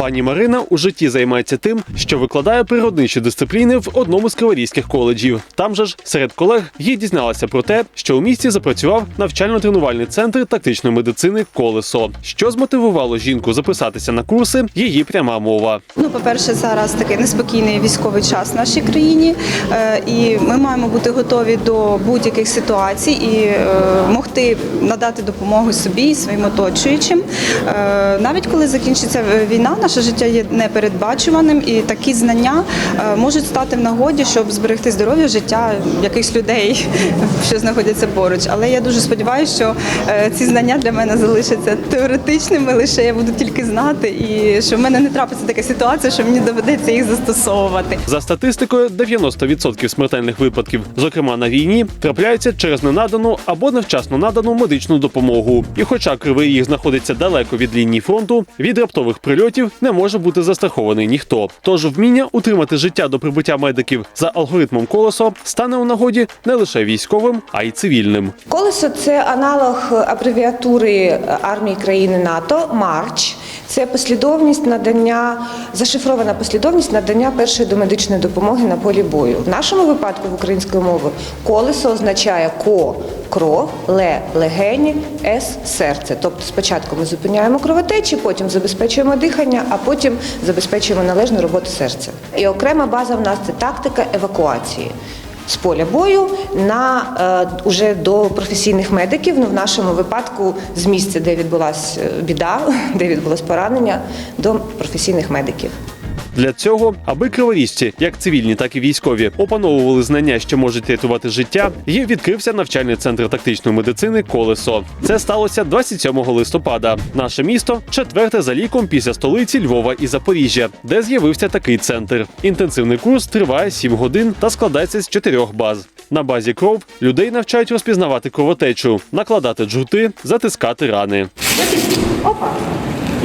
Пані Марина у житті займається тим, що викладає природничі дисципліни в одному з криворізьких коледжів. Там же ж серед колег їй дізналася про те, що у місті запрацював навчально-тренувальний центр тактичної медицини Колесо. Що змотивувало жінку записатися на курси, її пряма мова. Ну, по-перше, зараз такий неспокійний військовий час в нашій країні, е, і ми маємо бути готові до будь-яких ситуацій і е, могти надати допомогу собі і своїм оточуючим. Е, Навіть коли закінчиться війна, наше життя є непередбачуваним, і такі знання е, можуть стати в нагоді, щоб зберегти здоров'я життя якихось людей, що знаходяться поруч. Але я дуже сподіваюся, що е, ці знання для мене залишаться теоретичними, лише я буду тільки знати, і що в мене не трапиться така ситуація, що мені доведеться їх застосовувати. За статистикою, 90% смертельних випадків, зокрема на війні, трапляються через ненадану або невчасно надану медичну допомогу. І хоча кривий ріг знаходиться далеко від лінії фронту, від раптових прильотів не може бути застрахований ніхто. Тож вміння утримати життя до прибуття медиків за алгоритмом колесо стане у нагоді не лише військовим, а й цивільним. Колесо це аналог абревіатури армії країни НАТО Марч. Це послідовність надання, зашифрована послідовність надання першої домедичної допомоги на полі бою. В нашому випадку в української мови колесо означає ко кров, ле легені, с серце. Тобто спочатку ми зупиняємо кровотечі, потім забезпечуємо дихання, а потім забезпечуємо належну роботу серця. І окрема база в нас це тактика евакуації з поля бою на е, уже до професійних медиків. Ну в нашому випадку з місця, де відбулася біда, де відбулось поранення, до професійних медиків. Для цього, аби криворіжці, як цивільні, так і військові, опановували знання, що можуть рятувати життя, є відкрився навчальний центр тактичної медицини Колесо. Це сталося 27 листопада. Наше місто четверте за ліком після столиці Львова і Запоріжжя, де з'явився такий центр. Інтенсивний курс триває 7 годин та складається з чотирьох баз. На базі кров людей навчають розпізнавати кровотечу, накладати джгути, затискати рани. Опа.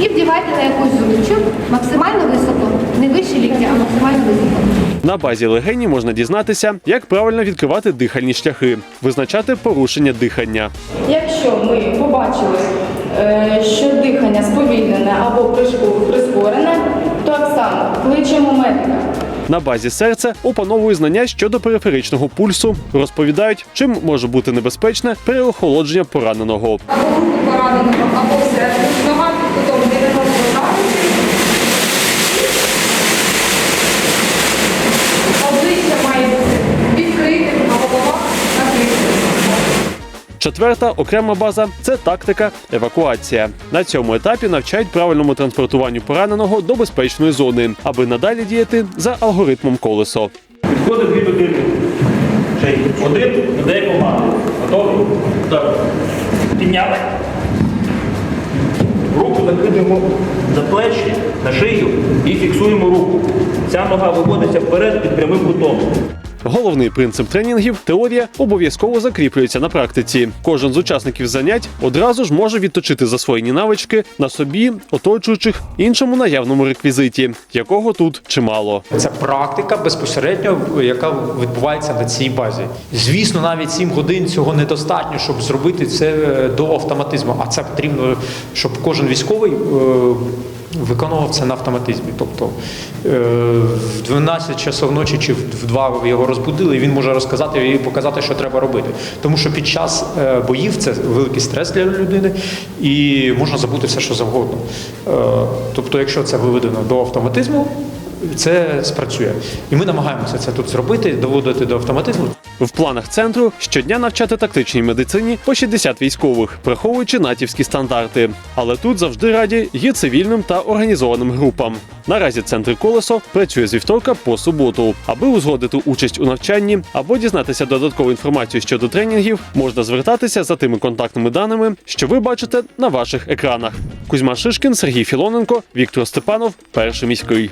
І вдівайте на якусь зубчик максимально високо. Не вище ліктя, а максимально високо. На базі легені можна дізнатися, як правильно відкривати дихальні шляхи, визначати порушення дихання. Якщо ми побачили, е, що дихання сповільнене або прискорене, то так само кличемо медика. На базі серця опановують знання щодо периферичного пульсу, розповідають, чим може бути небезпечне переохолодження пораненого. або руку пораненого, або все. Нога під кутом 90 градусів. Обличчя має бути відкритим, а голова накрита. Четверта окрема база це тактика евакуація. На цьому етапі навчають правильному транспортуванню пораненого до безпечної зони, аби надалі діяти за алгоритмом колесо. Підходить дві людини. Один веде команду. Готовий? Так. Підняли. Руку закидуємо за плечі, на шию і фіксуємо руку. Ця нога виводиться вперед під прямим кутом. Головний принцип тренінгів теорія обов'язково закріплюється на практиці. Кожен з учасників занять одразу ж може відточити засвоєні навички на собі, оточуючих іншому наявному реквізиті, якого тут чимало. Це практика безпосередньо, яка відбувається на цій базі. Звісно, навіть 7 годин цього недостатньо, щоб зробити це е, до автоматизму. А це потрібно, щоб кожен військовий е, виконував це на автоматизмі. Тобто е, в 12 часов ночі чи в 2 його розбудили, і він може розказати і показати, що треба робити. Тому що під час е, боїв це великий стрес для людини, і можна забути все, що завгодно. Е, Тобто, якщо це виведено до автоматизму, це спрацює. І ми намагаємося це тут зробити, доводити до автоматизму. В планах центру щодня навчати тактичній медицині по 60 військових, враховуючи натівські стандарти. Але тут завжди раді є цивільним та організованим групам. Наразі центр колесо працює з вівторка по суботу. Аби узгодити участь у навчанні або дізнатися додаткову інформацію щодо тренінгів, можна звертатися за тими контактними даними, що ви бачите на ваших екранах. Кузьма Шишкін, Сергій Філоненко, Віктор Степанов, перший міський.